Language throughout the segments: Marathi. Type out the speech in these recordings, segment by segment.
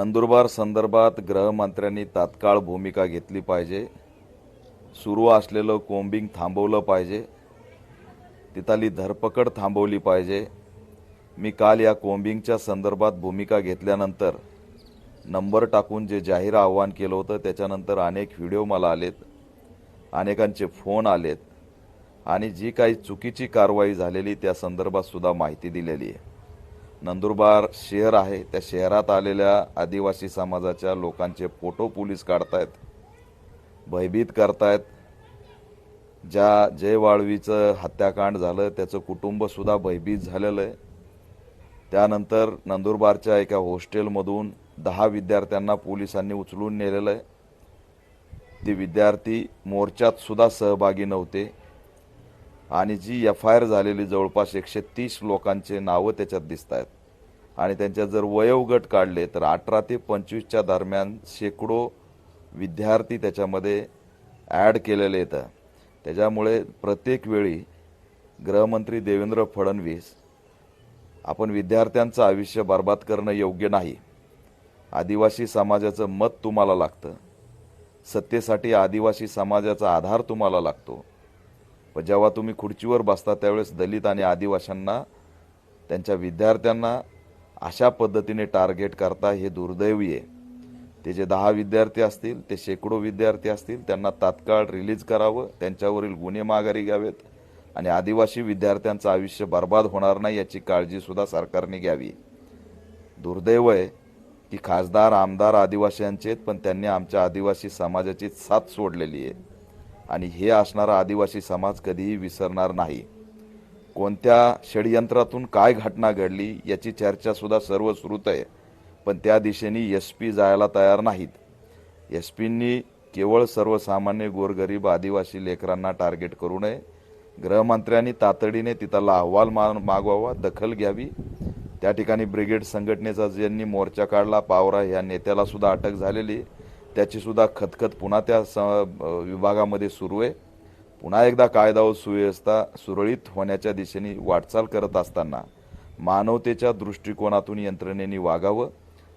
नंदुरबार संदर्भात गृहमंत्र्यांनी तात्काळ भूमिका घेतली पाहिजे. सुरू असलेलं कोंबिंग थांबवलं पाहिजे. तिथली धरपकड थांबवली पाहिजे. मी काल या कोम्बिंगच्या संदर्भात भूमिका घेतल्यानंतर नंबर टाकून जे जाहीर आव्हान केलं होतं त्याच्यानंतर अनेक व्हिडिओ मला आलेत अनेकांचे फोन आलेत आणि जी काही चुकीची कारवाई झालेली त्या संदर्भात सुद्धा माहिती दिलेली आहे. नंदुरबार शहर आहे. त्या शहरात आलेल्या आदिवासी समाजाच्या लोकांचे फोटो पोलीस काढतायत भयभीत करतायत. ज्या जय वाळवीचं हत्याकांड झालं त्याचं कुटुंबसुद्धा भयभीत झालेलं आहे. त्यानंतर नंदुरबारच्या एका हॉस्टेलमधून दहा विद्यार्थ्यांना पोलिसांनी उचलून नेलेलं आहे. ते विद्यार्थी मोर्चात सुद्धा सहभागी नव्हते. आणि जी एफ आय आर झालेली जवळपास एकशे तीस लोकांचे नावं त्याच्यात दिसत आहेत. आणि त्यांच्या जर वयोगट काढले तर अठरा ते पंचवीसच्या दरम्यान शेकडो विद्यार्थी त्याच्यामध्ये ॲड केलेले येतं त्याच्यामुळे प्रत्येक वेळी गृहमंत्री देवेंद्र फडणवीस आपण विद्यार्थ्यांचं आयुष्य बर्बाद करणं योग्य नाही. आदिवासी समाजाचं मत तुम्हाला लागतं. सत्तेसाठी आदिवासी समाजाचा आधार तुम्हाला लागतो. व जेव्हा तुम्ही खुर्चीवर बसता त्यावेळेस दलित आणि आदिवाशांना त्यांच्या विद्यार्थ्यांना अशा पद्धतीने टार्गेट करता हे दुर्दैवी आहे. ते जे दहा विद्यार्थी असतील ते शेकडो विद्यार्थी असतील त्यांना तात्काळ रिलीज करावं त्यांच्यावरील गुन्हे माघारी घ्यावेत आणि आदिवासी विद्यार्थ्यांचं आयुष्य बर्बाद होणार नाही याची काळजीसुद्धा सरकारने घ्यावी. दुर्दैव आहे की खासदार आमदार आदिवासींचे आहेत पण त्यांनी आमच्या आदिवासी समाजाची साथ सोडलेली आहे. आणि हे असणारा आदिवासी समाज कधीही विसरणार नाही. कोणत्या षडयंत्रातून काय घटना घडली याची चर्चासुद्धा सर्व सुरूत आहे. पण त्या दिशेने एस पी जायला तयार नाहीत. एस पींनी केवळ सर्वसामान्य गोरगरीब आदिवासी लेकरांना टार्गेट करू नये. गृहमंत्र्यांनी तातडीने तिथला अहवाल मा मागवावा दखल घ्यावी. त्या ठिकाणी ब्रिगेड संघटनेचा ज्यांनी मोर्चा काढला पावरा या नेत्यालासुद्धा अटक झालेली. त्याचीसुद्धा खतखत पुन्हा त्या स विभागामध्ये सुरू आहे. पुन्हा एकदा कायदा व सुव्यवस्था सुरळीत होण्याच्या दिशेने वाटचाल करत असताना मानवतेच्या दृष्टिकोनातून यंत्रणेने वागावं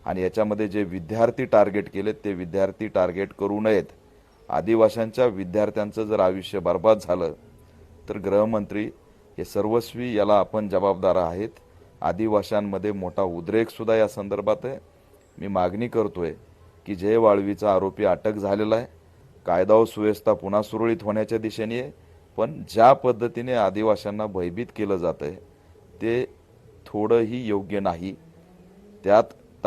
आणि याच्यामध्ये जे विद्यार्थी टार्गेट केलेत ते विद्यार्थी टार्गेट करू नयेत. आदिवाशांच्या विद्यार्थ्यांचं जर आयुष्य बर्बाद झालं तर गृहमंत्री हे सर्वस्वी याला आपण जबाबदार आहेत. आदिवाशांमध्ये मोठा उद्रेकसुद्धा या संदर्भात आहे. मी मागणी करतो आहे की जय वाळवीचा आरोपी अटक झालेला आहे. कायदा व सुव्यवस्था पुन्हा सुरळीत होण्याच्या दिशेने आहे पण ज्या पद्धतीने आदिवाशांना भयभीत केलं जात आहे ते थोडंही योग्य नाही. त्यात